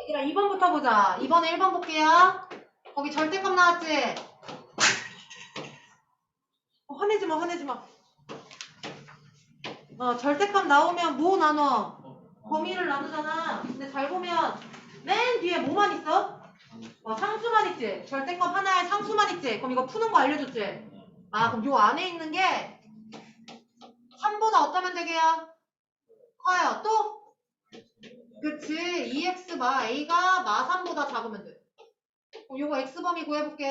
얘들아 2번부터 보자. 2번에 1번 볼게요. 거기 절대값 나왔지? 어, 화내지 마, 화내지 마. 어, 절대값 나오면 뭐 나눠? 범위를 나누잖아. 근데 잘 보면 맨 뒤에 뭐만 있어? 어, 상수만 있지. 절대값 하나에 상수만 있지. 그럼 이거 푸는 거 알려줬지? 아, 그럼 요 안에 있는 게 3보다 어떠면 되게요? 커요. 또? 그치. 2x 마 a가 마 3보다 작으면 돼. 그럼 요거 x범위 구해볼게.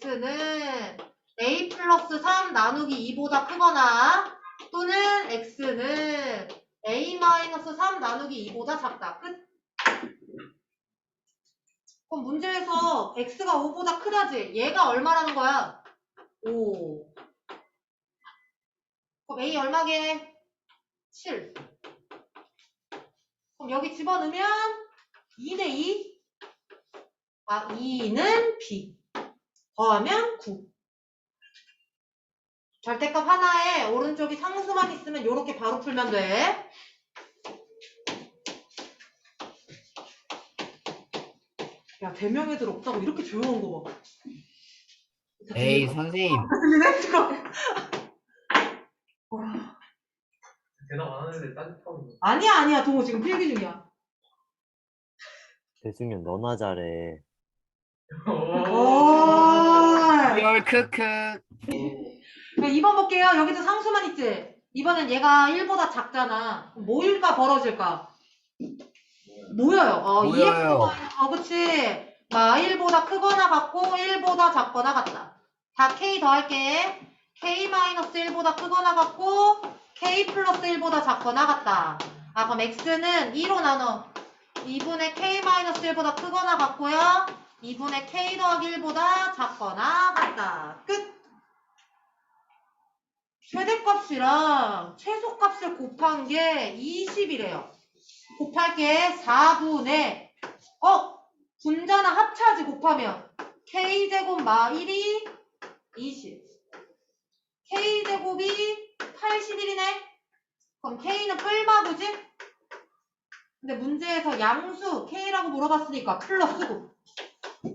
x는 a 플러스 3 나누기 2보다 크거나 또는 x는 a 마이너스 3 나누기 2보다 작다. 끝. 그럼 문제에서 x가 5보다 크다지. 얘가 얼마라는 거야? 5. 그럼 a 얼마게? 7. 그럼 여기 집어넣으면 2대 2. 아, 2는 b. 더하면 9. 절대값 하나에 오른쪽이 상수만 있으면 이렇게 바로 풀면 돼. 야, 대명 애들 없다고 이렇게 조용한 거 봐. 에이 선생님? 지금. 와. 대답 안 하는데 딴짓하고. 아니야, 아니야. 동호 지금 필기 중이야. 대승현 너나 잘해. 오. 열 크크 네, 2번 볼게요. 여기도 상수만 있지? 이번엔 얘가 1보다 작잖아. 그럼 모일까 벌어질까? 모여요. 어, 모여요. 2x 어, 그치. 마 1보다 크거나 같고 1보다 작거나 같다. 다 k 더할게. k-1보다 크거나 같고 k 플러스 1보다 작거나 같다. 아 그럼 x는 2로 나눠. 2분의 k-1보다 크거나 같고요. 2분의 k 더하기 1보다 작거나 같다. 끝. 최대값이랑 최소값을 곱한 게 20이래요. 곱할 게 4분의 어? 분자나 합차지 곱하면 k제곱 마 1이 20 k제곱이 81이네 그럼 k는 풀마구지? 근데 문제에서 양수 k라고 물어봤으니까 플러스고 끝.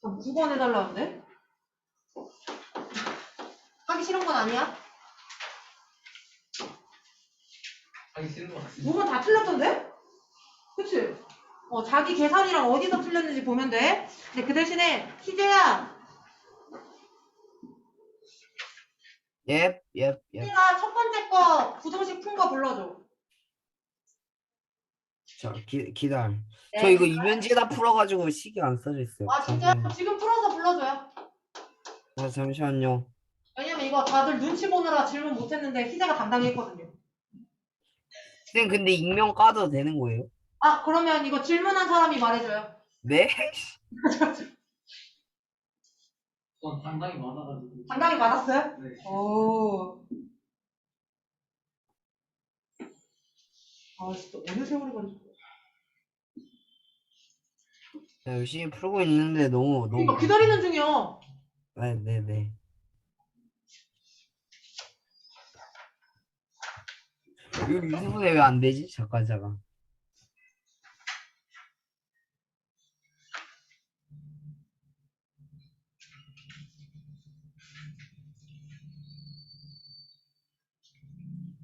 그럼 9번 해달라는데? 하기 싫은 건 아니야? 하기 싫은 거 같아. 5번 다 틀렸던데? 그치? 어, 자기 계산이랑 어디서 틀렸는지 보면 돼. 근데 그 대신에, 희재야, 옙옙옙 희재가 첫 번째 거 부등식 푼 거 불러줘. 저 기, 기다려 네. 저 이거 이면지에다 풀어가지고 식이 안 써져 있어요 아, 진짜? 잠시만요. 지금 풀어서 불러줘요. 아, 잠시만요 왜냐면 이거 다들 눈치 보느라 질문 못했는데 희재가 담당했거든요. 쌤 근데 익명 까도 되는 거예요? 아, 그러면 이거 질문한 사람이 말해줘요. 네? 전 당당히 많아가지고. 담당이 맞았어요? 네. 오. 아, 진짜 어느 세월이 걸렸어. 네, 열심히 풀고 있는데 너무 너무 이거 기다리는 중이야. 네, 네네 네 이거 유튜브에 왜 안 되지? 잠깐 잠깐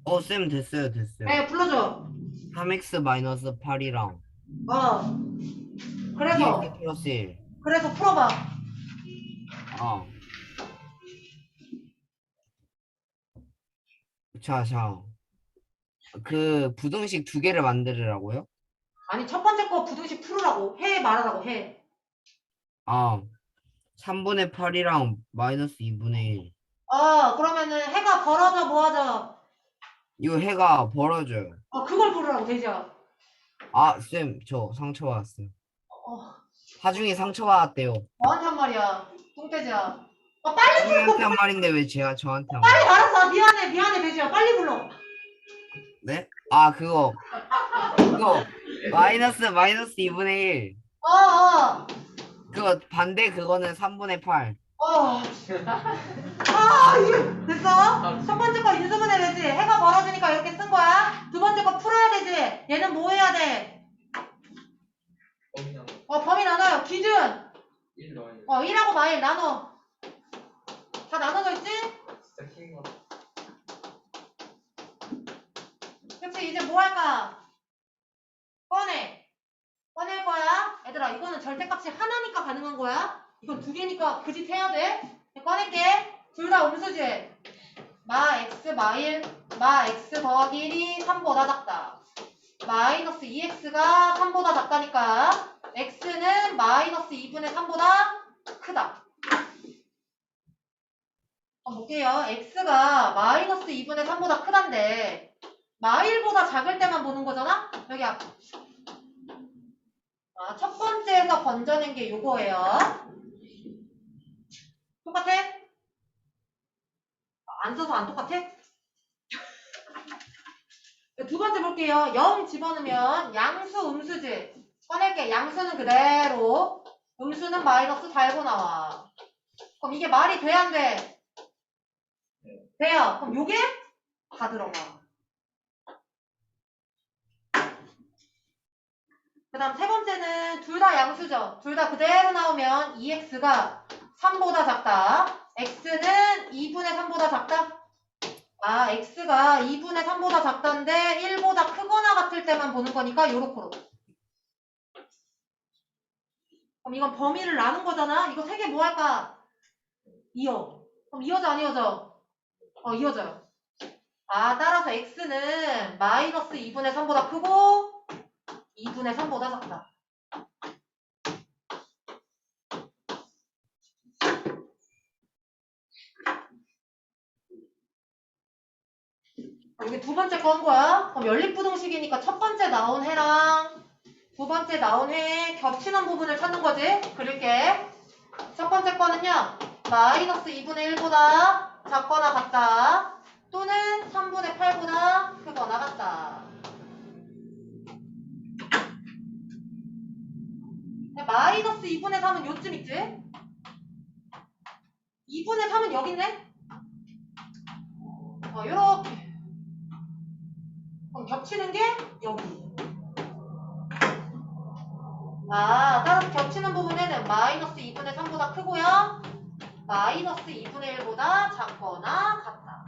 어, 쌤 됐어요, 됐어요. 네, 불러줘. 3x 마이너스 8이랑 어. 그래서, 2x 플러스 1. 그래서 풀어봐. 어. 자, 자. 그 부등식 두 개를 만들으라고요? 아니, 첫 번째 거 부등식 풀으라고. 해 말하라고, 해. 아. 3분의 8이랑 마이너스 2분의 1. 어, 그러면은 해가 벌어져, 뭐하죠? 이거 해가 벌어져요. 어, 그걸 부르라고, 되죠? 아, 쌤, 저 상처받았어요. 어, 하중이 상처받았대요. 너한테 한 말이야. 똥돼지야. 어, 빨리, 하중이한테 한 말인데 왜 제가 저한테 한 빨리 말? 알았어. 미안해, 미안해, 돼지야. 빨리 불러. 네? 아, 그거. 그거. 마이너스, 마이너스 2분의 1. 어, 어. 그거 반대 그거는 3분의 8. 아, 아, 이게 됐어? 첫 번째 거 인수분 해되지 해가 벌어지니까 이렇게 쓴 거야. 두 번째 거 풀어야 되지. 얘는 뭐 해야 돼? 어, 범위 나눠요. 기준. 어, 1하고 마일 나눠. 다 나눠져 있지? 진짜 거. 그치, 이제 뭐 할까? 꺼내. 꺼낼 거야. 얘들아, 이거는 절대값이 하나니까 가능한 거야. 이건 두 개니까 그 짓 해야 돼. 꺼낼게. 둘 다 음수지. 마 x 마일, 마 x 더하기 1이 3보다 작다. 마이너스 2x가 3보다 작다니까 x는 마이너스 2분의 3보다 크다. 한번 볼게요. x가 마이너스 2분의 3보다 크단데 마일보다 작을 때만 보는 거잖아? 여기 앞. 아, 첫 번째에서 건져낸 게 요거예요. 똑같아? 안 써서 안 똑같아? 두 번째 볼게요. 0 집어넣으면 양수, 음수지. 꺼낼게. 양수는 그대로. 음수는 마이너스 달고 나와. 그럼 이게 말이 돼, 안 돼? 돼요. 그럼 요게 다 들어가. 그 다음 세 번째는 둘 다 양수죠. 둘 다 그대로 나오면 2x가 3보다 작다. x는 2분의 3보다 작다. 아, x가 2분의 3보다 작다인데 1보다 크거나 같을 때만 보는 거니까 요렇게로. 그럼 이건 범위를 나눈 거잖아. 이거 세 개 뭐 할까? 이어. 그럼 이어져 안 이어져? 어, 이어져요. 아, 따라서 x는 마이너스 2분의 3보다 크고 2분의 3보다 작다. 아, 여기 두 번째 거 한 거야. 그럼 연립부등식이니까 첫 번째 나온 해랑 두 번째 나온 해에 겹치는 부분을 찾는 거지. 그릴게. 첫 번째 거는요. 마이너스 2분의 1보다 작거나 같다. 또는 3분의 8보다 크거나 같다. 마이너스 2분의 3은 요쯤 있지? 2분의 3은 여기 있네? 어, 요렇게. 그럼 겹치는 게 여기. 아, 따라서 겹치는 부분에는 마이너스 2분의 3보다 크고요. 마이너스 2분의 1보다 작거나 같다.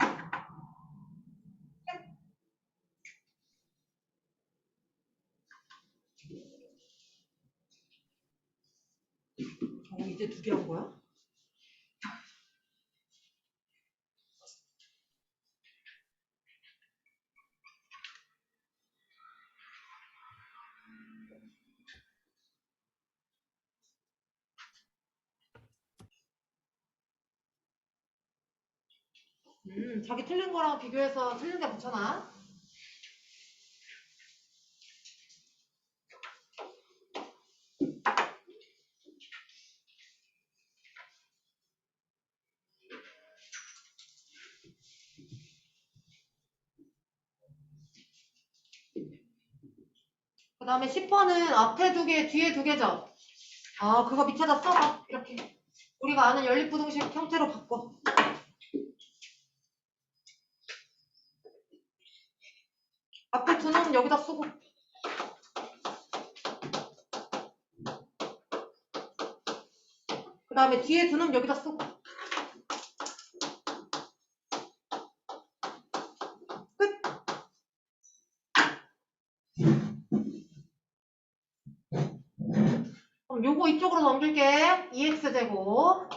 어, 이제 두 개 한 거야? 음, 자기 틀린 거랑 비교해서 틀린 데 붙여놔. 그 다음에 10번은 앞에 두 개, 뒤에 두 개죠? 아, 그거 밑에다 써봐. 이렇게. 우리가 아는 연립부등식 형태로 바꿔. 앞에 두 놈은 여기다 쓰고. 그 다음에 뒤에 두놈 여기다 쓰고. 끝. 그럼 요거 이쪽으로 넘길게. 2x제곱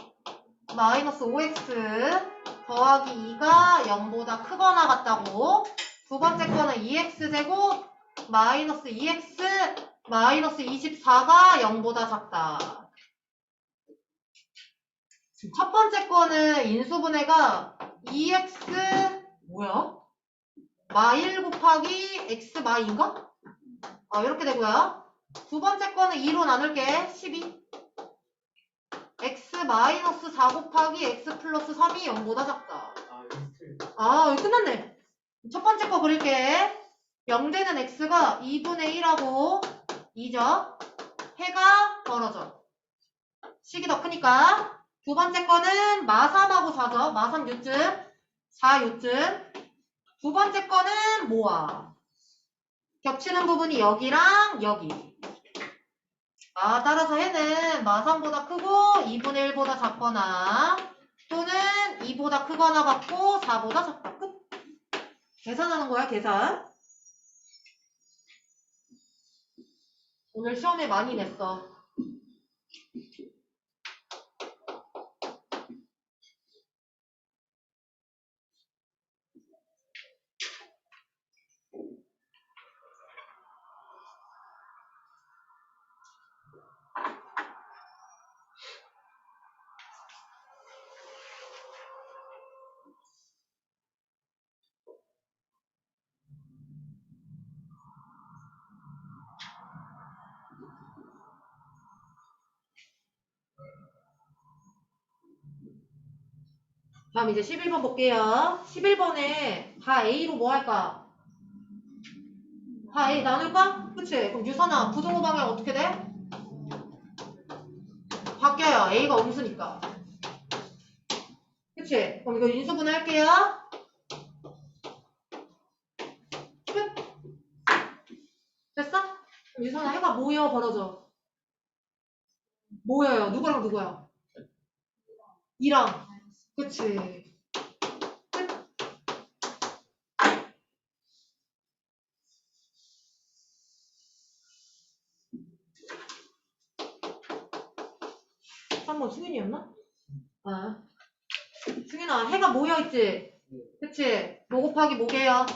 마이너스 5x 더하기 2가 0보다 크거나 같다고. 두 번째 거는 2x제곱 마이너스 2x 마이너스 24가 0보다 작다. 첫 번째 거는 인수분해가 2x 뭐야? 마 1 곱하기 x 마인가? 어, 이렇게 되고요. 두 번째 거는 2로 나눌게. 12. x 마이너스 4 곱하기 x 플러스 3이 0보다 작다. 아, 리스트. 아, 여기 끝났네. 첫 번째 거 그릴게. 0되는 x가 2분의 1하고 2죠. 해가 벌어져. 식이 더 크니까. 두 번째 거는 마3하고 4죠. 마3 요쯤, 4 요쯤. 두 번째 거는 모아. 겹치는 부분이 여기랑 여기. 아, 따라서 해는 마삼보다 크고 2분의 1보다 작거나 또는 2보다 크거나 같고 4보다 작다. 끝. 계산하는 거야, 계산. 오늘 시험에 많이 냈어. 다음 이제 11번 볼게요. 11번에 다 A로 뭐 할까? 다 A 나눌까? 그치? 그럼 유선아, 부등호 방향 어떻게 돼? 바뀌어요. A가 음수니까. 그치? 그럼 이거 인수분해 할게요. 끝. 됐어? 그럼 유선아, 해가 모여 벌어져. 모여요. 누구랑 누구야? 이랑. 그치. 끝. 한번 승윤이었나? 아. 승윤아, 해가 모여있지? 그치? 뭐 곱하기 뭐게요?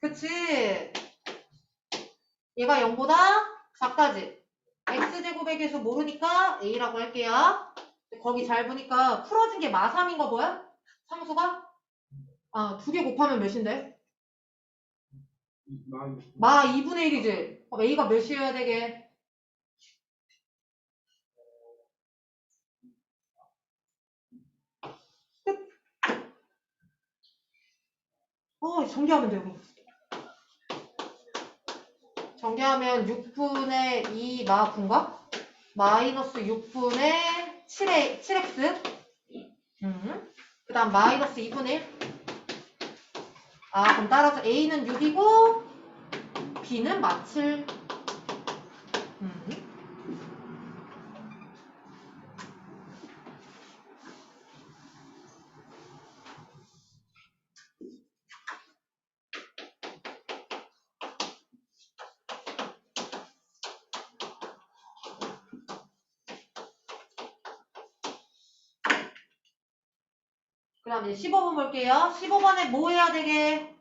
그치? 얘가 0보다 작다지? X제곱의 개수 모르니까 a라고 할게요. 거기 잘 보니까 풀어진 게 마3인 거 보여? 상수가? 아, 두 개 곱하면 몇인데? 마 2분의 1이지? 그럼 a가 몇이어야 되게? 끝. 어, 돼, 여기. 전개하면 6분의 2 마분가? 마이너스 6분의 7의, 7x 음. 그 다음 마이너스 2분의 1 아, 그럼 따라서 A는 6이고 B는 마7 음. 그 다음 이제 15번 볼게요. 15번에 뭐 해야 되게?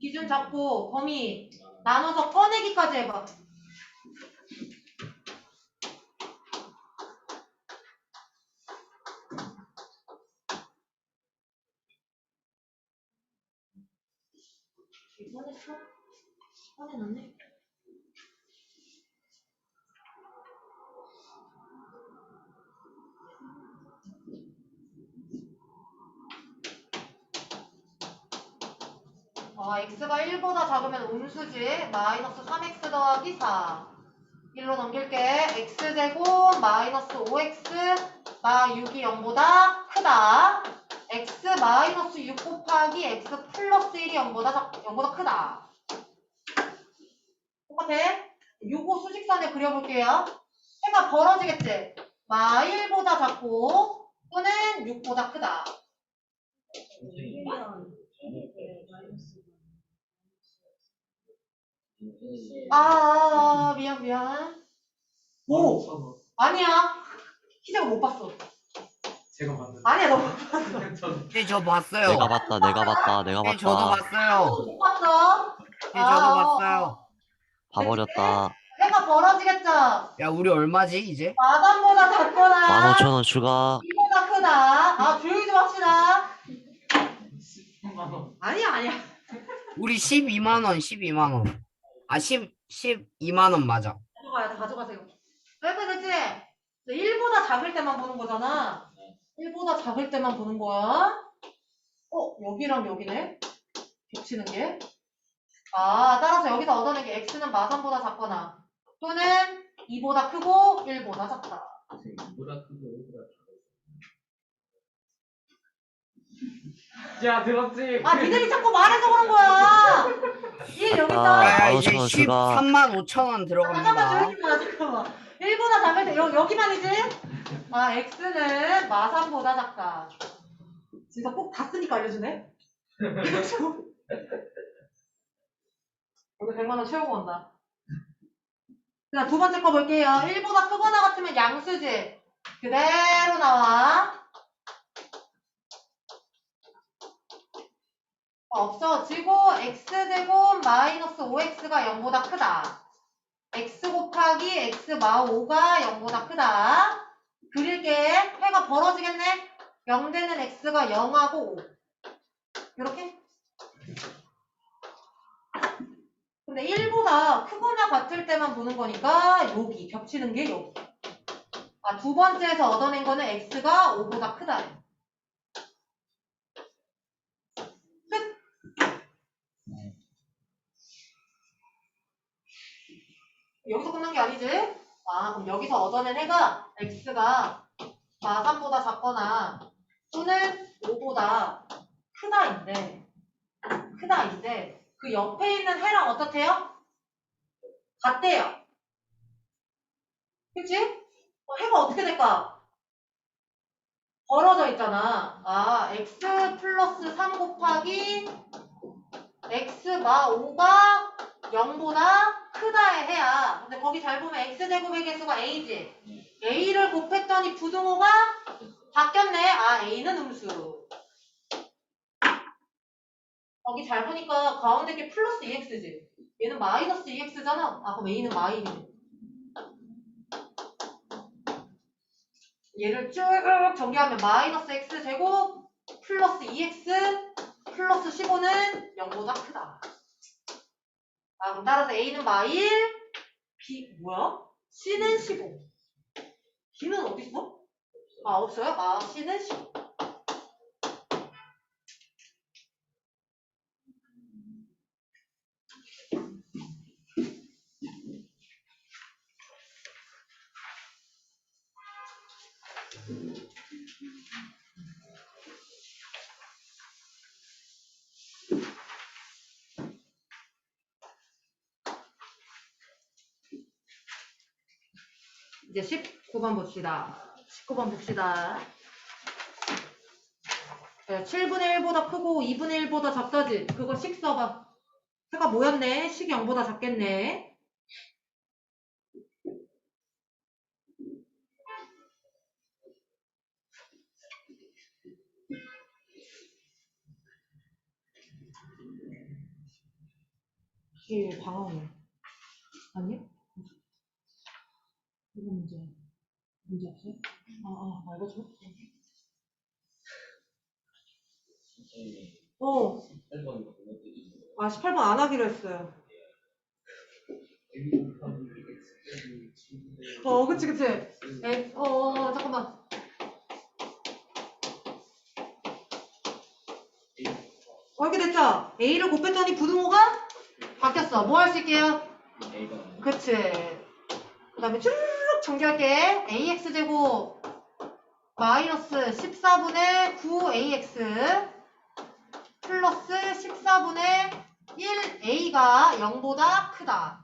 기준 잡고 범위 나눠서 꺼내기까지 해봐. 음수지. 마이너스 3x 더하기 4. 1로 넘길게. x제곱 마이너스 5x 마 6이 0보다 크다. x 마이너스 6 곱하기 x 플러스 1이 0보다, 작, 0보다 크다. 똑같아? 요거 수직선에 그려볼게요. 해가 벌어지겠지? 마 1보다 작고 또는 6보다 크다. 아, 아, 아, 미안, 미안. 오! 아니야. 희재가 못 봤어. 제가 봤는데. 아니야, 너전 네, 저 봤어요. 내가 봤다, 내가 봤다, 내가 네, 저도 봤다. 봤어요. 못 봤어. 네, 아, 저도 어, 봤어요. 봐버렸다. 해가 벌어지겠죠? 야, 우리 얼마지, 이제? 마담보다 작거나 15,000원 추가. 이보다 크다. 아, 조용히 좀 합시다. 10만 원. 아니야, 아니야. 우리 12만 원, 12만 원. 아, 10, 12만 원 맞아. 가져가야 돼, 가져가세요. 이렇게 됐지? 1보다 작을 때만 보는 거잖아. 1보다 작을 때만 보는 거야. 어, 여기랑 여기네? 겹치는 게. 아, 따라서 여기서 얻어낸 게 x는 마3보다 작거나 또는 2보다 크고 1보다 작다. 이보다 크고 이보다 작아. 야 들었지? 아, 니들이 자꾸 말해서 그런 거야. 1 여기 아빠. 있다. 아, 이제 저 수가- 13만 5천 원 잠깐만 들어갑니다. 조용히 잠깐만. 1보다 작을 때 여, 여기만이지? 아 x는 마3보다 작다. 진짜 꼭 다 쓰니까 알려주네. 여기 100만 원 채우고 온다. 자, 두 번째 거 볼게요. 1보다 크거나 같으면 양수지. 그대로 나와. 없어지고 x제곱 마이너스 5x가 0보다 크다. x 곱하기 x 마 5가 0보다 크다. 그릴게. 해가 벌어지겠네? 0 되는 x가 0하고 5. 이렇게? 근데 1보다 크거나 같을 때만 보는 거니까 여기 겹치는 게 여기. 아, 두 번째에서 얻어낸 거는 x가 5보다 크다. 끝. 끝난 게 아니지? 아, 그럼 여기서 얻어낸 해가 x가 마3보다 작거나 또는 5보다 크다인데, 크다인데, 그 옆에 있는 해랑 어떻대요? 같대요. 그치? 어, 해가 어떻게 될까? 벌어져 있잖아. 아, x 플러스 3 곱하기 x 마 5가 0보다 크다의 해야. 근데 거기 잘 보면 x제곱의 개수가 a지. a를 곱했더니 부등호가 바뀌었네. 아, a는 음수. 거기 잘 보니까 가운데 게 플러스 2x지. 얘는 마이너스 2x잖아. 아, 그럼 a는 마이네. 얘를 쭉 전개하면 마이너스 x 제곱 플러스 2x 플러스 15는 0보다 크다. 아, 그럼 따라서 a는 마일, b 뭐야? c는 15. b는 어디 있어? 아, 없어요? 아, c는 15. 이제 19번 봅시다. 19번 봅시다. 네, 7분의 1보다 크고 2분의 1보다 작다지. 그거 식 써봐. 해가 뭐였네? 식이 0보다 작겠네. 이게 방황이야. 아니야? 이거 문제 문제 없어요? 아, 아, 알고줘. 어, 아, 18번 안 하기로 했어요. 어, 그치, 그치. 에, 어, 어, 어, 잠깐만. 어, 이렇게 됐죠? A를 곱했더니 부등호가 바뀌었어. 뭐 할 수 있게요? 그치. 그 다음에 쭈르륵 전개할게. AX제곱 마이너스 14분의 9AX 플러스 14분의 1A가 0보다 크다.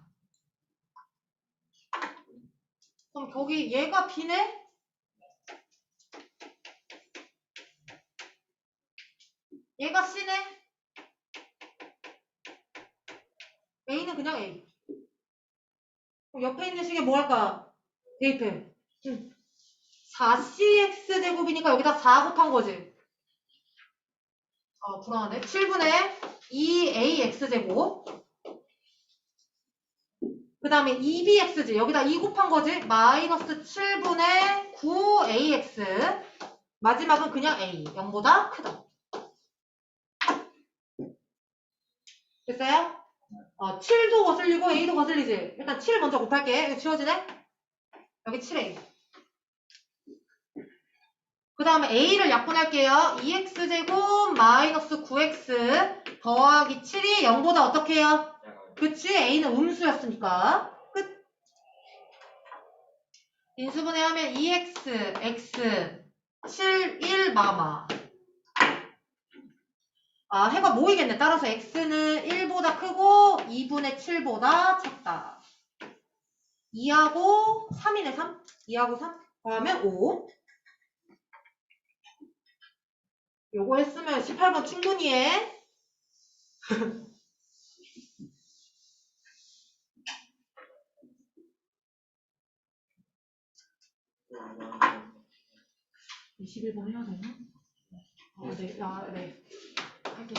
그럼 거기 얘가 B네? 얘가 C네? A는 그냥 A. 옆에 있는 식에 뭐 할까? 대입해. 응. 4cx 제곱이니까 여기다 4 곱한 거지. 아, 불안하네. 7분의 2ax 제곱. 그 다음에 2bx지. 여기다 2 곱한 거지. 마이너스 7분의 9ax. 마지막은 그냥 a. 0보다 크다. 됐어요? 어, 7도 거슬리고 a도 거슬리지. 일단 7 먼저 곱할게. 이거 지워지네? 여기 7a. 그 다음에 a를 약분할게요. 2x제곱 마이너스 9x 더하기 7이 0보다 어떻게 해요? 그치? a는 음수였으니까. 끝. 인수분해 하면 2x, x, 7, 1 마마. 아, 해가 모이겠네. 따라서 x는 1보다 크고 2분의 7보다 작다. 2하고 3이네, 3. 2하고 3. 더하면 5. 요거 했으면 18번 충분히 해. 네. 21번 해야 되나? 아, 네. 아, 네. 할게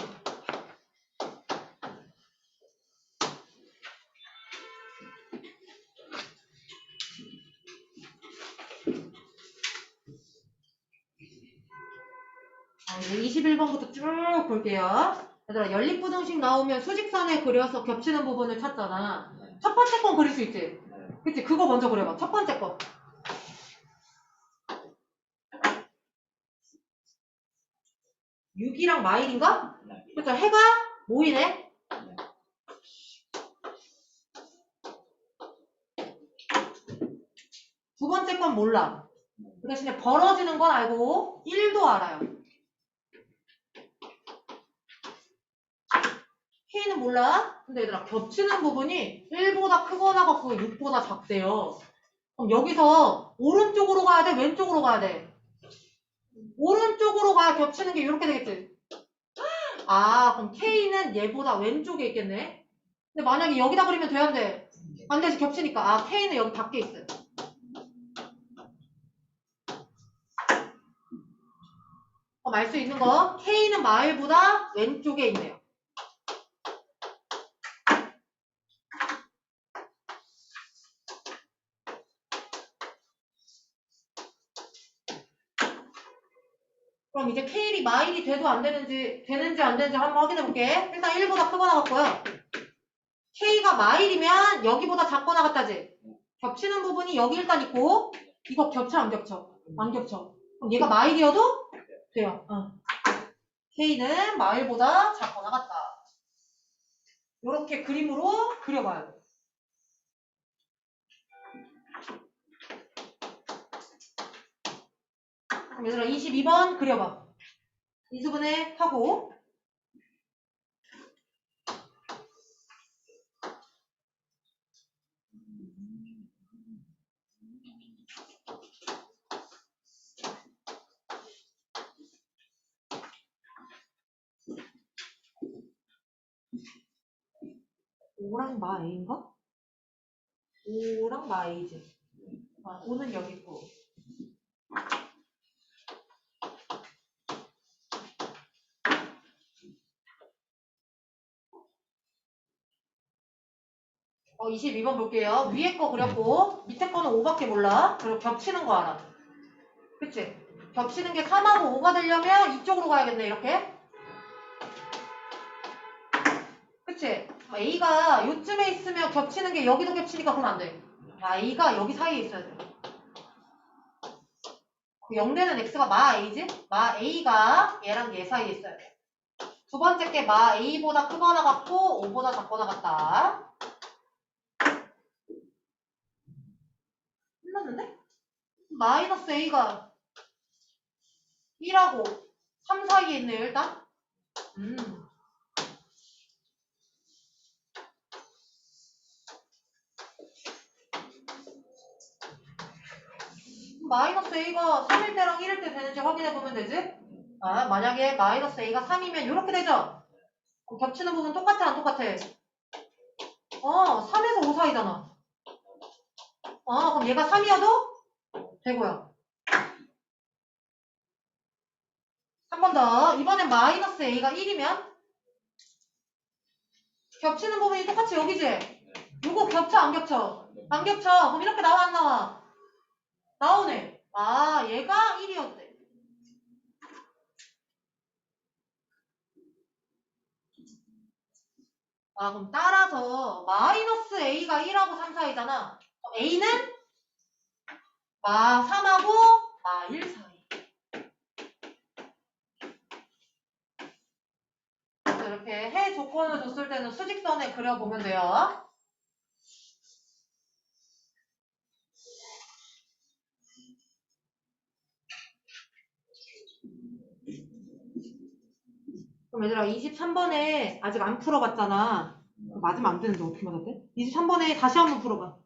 21번부터 쭉 볼게요. 얘들아, 연립부등식 나오면 수직선에 그려서 겹치는 부분을 찾잖아. 첫 번째 건 그릴 수 있지? 그치? 그거 먼저 그려봐. 첫 번째 거. 6이랑 마일인가? 네. 그쵸? 해가 모이네? 두 번째 건 몰라. 그 대신에 벌어지는 건 알고 1도 알아요. K는 몰라? 근데 얘들아 겹치는 부분이 1보다 크거나 같고 6보다 작대요. 그럼 여기서 오른쪽으로 가야 돼? 왼쪽으로 가야 돼? 오른쪽으로 가야 겹치는 게 이렇게 되겠지? 아 그럼 K는 얘보다 왼쪽에 있겠네? 근데 만약에 여기다 그리면 돼야 돼? 안 되지 겹치니까 아 K는 여기 밖에 있어요. 그럼 알 수 있는 거 K는 마일보다 왼쪽에 있네요. 그럼 이제 K이 마일이 돼도 안 되는지, 되는지 안 되는지 한번 확인해 볼게. 일단 1보다 크거나 같고요. K가 마일이면 여기보다 작거나 같다지? 겹치는 부분이 여기 일단 있고, 이거 겹쳐, 안 겹쳐? 안 겹쳐. 그럼 얘가 마일이어도 돼요. 어. K는 마일보다 작거나 같다. 이렇게 그림으로 그려봐요. 얘들아 22번 그려봐. 이수분해 하고 오랑 마 A인가? 오랑 마 A지. 아, 오는 여기 있고. 어, 22번 볼게요. 위에 거 그렸고, 밑에 거는 5밖에 몰라. 그리고 겹치는 거 알아. 그치? 겹치는 게 3하고 5가 되려면 이쪽으로 가야겠네, 이렇게. 그치? A가 요쯤에 있으면 겹치는 게 여기도 겹치니까 그러면 안 돼. 아, A가 여기 사이에 있어야 돼. 0되는 X가 마 A지? 마 A가 얘랑 얘 사이에 있어야 돼. 두 번째 게 마 A보다 크거나 같고 5보다 작거나 같다. 끝났는데? 마이너스 A가 1하고 3 사이에 있네요, 일단. 음. 마이너스 A가 3일 때랑 1일 때 되는지 확인해 보면 되지? 아, 만약에 마이너스 A가 3이면 이렇게 되죠? 겹치는 부분 똑같아, 안 똑같아? 어, 3에서 5 사이잖아. 어, 그럼 얘가 3이어도 되고요. 한 번 더. 이번엔 마이너스 A가 1이면 겹치는 부분이 똑같이 여기지? 요거 겹쳐, 안 겹쳐? 안 겹쳐. 그럼 이렇게 나와, 안 나와? 나오네. 아, 얘가 1이었대. 아, 그럼 따라서 마이너스 A가 1하고 3 사이잖아. A는 마 3하고 마 1 사이. 이렇게 해 조건을 줬을 때는 수직선에 그려보면 돼요. 그럼 얘들아 23번에 아직 안 풀어봤잖아. 맞으면 안 되는데 어떻게 맞았대? 23번에 다시 한번 풀어봐.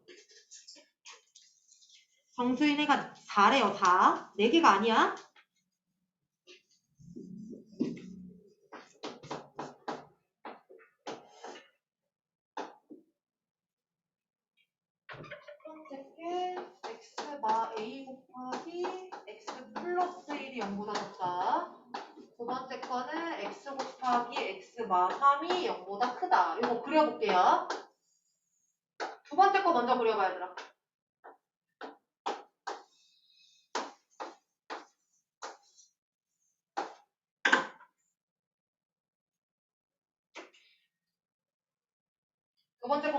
정수인 애가 4래요 4. 4개가 아니야. x마 a 곱하기 x 플러스 1이 0보다 작다. 두 번째 거는 x 곱하기 x마 3이 0보다 크다. 이거 그려볼게요. 두 번째 거 먼저 그려봐 얘들아.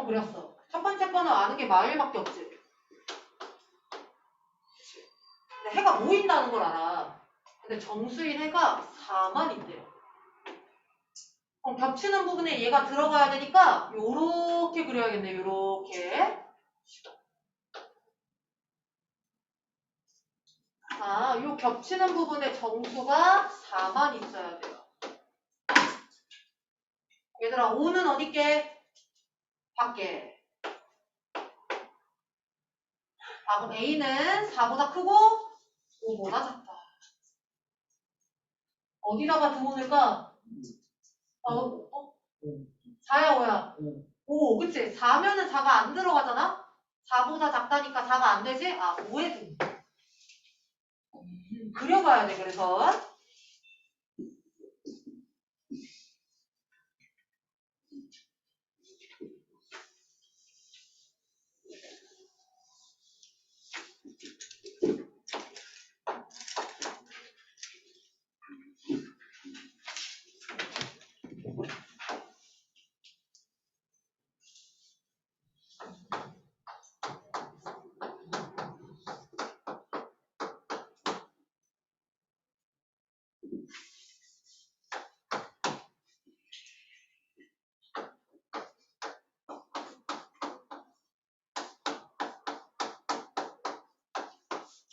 그렸어. 첫 번째 거는 아는 게 마일밖에 없지. 근데 해가 모인다는 걸 알아. 근데 정수인 해가 4만 있대요. 그럼 겹치는 부분에 얘가 들어가야 되니까 요렇게 그려야겠네. 요렇게. 아, 요 겹치는 부분에 정수가 4만 있어야 돼요. 얘들아, 5는 어디게? 밖에. 아, 그럼 A는 4보다 크고 5보다 작다. 어디다가 등호을까? 어, 어? 4야, 5야? 5, 그치? 4면은 4가 안 들어가잖아? 4보다 작다니까 4가 안 되지? 아, 5에 등. 그려봐야 돼, 그래서.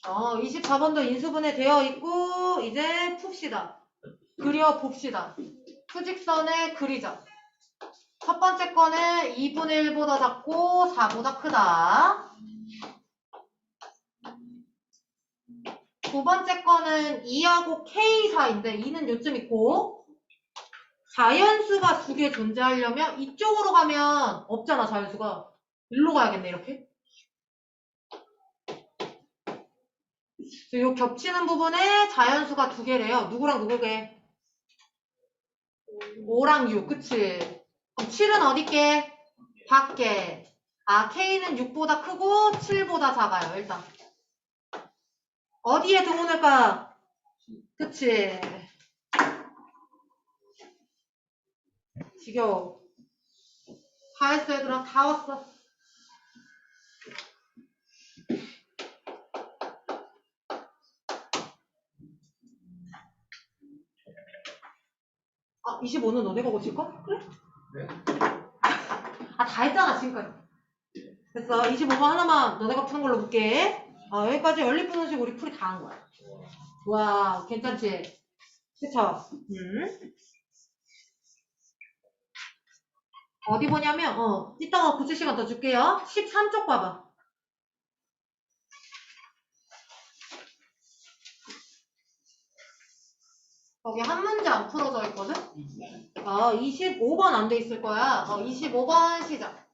어, 24번도 인수분해 되어 있고, 이제 풉시다. 그려봅시다. 수직선에 그리자. 첫 번째 거는 2분의 1보다 작고 4보다 크다. 두 번째 거는 2하고 K 사이인데 2는 요쯤 있고 자연수가 두 개 존재하려면 이쪽으로 가면 없잖아 자연수가. 일로 가야겠네 이렇게. 이 겹치는 부분에 자연수가 두 개래요. 누구랑 누구게? 5랑 6, 그치? 그럼 7은 어디게? 밖에. 아, K는 6보다 크고 7보다 작아요, 일단. 어디에 등호낼까? 그치? 지겨워. 다 했어, 얘들아. 다 왔어. 아, 25는 너네가 고칠까? 그래? 네? 아, 다 했잖아, 지금까지. 됐어. 25번 하나만 너네가 푸는 걸로 볼게. 아, 여기까지 연립분식 우리 풀이 다 한 거야. 와, 괜찮지? 그쵸? 음. 어디 보냐면, 어, 이따가 고칠 시간 더 줄게요. 13쪽 봐봐. 거기 한 문제 안 풀어져 있거든? 아, 25번 안 돼 있을 거야. 어, 25번 시작.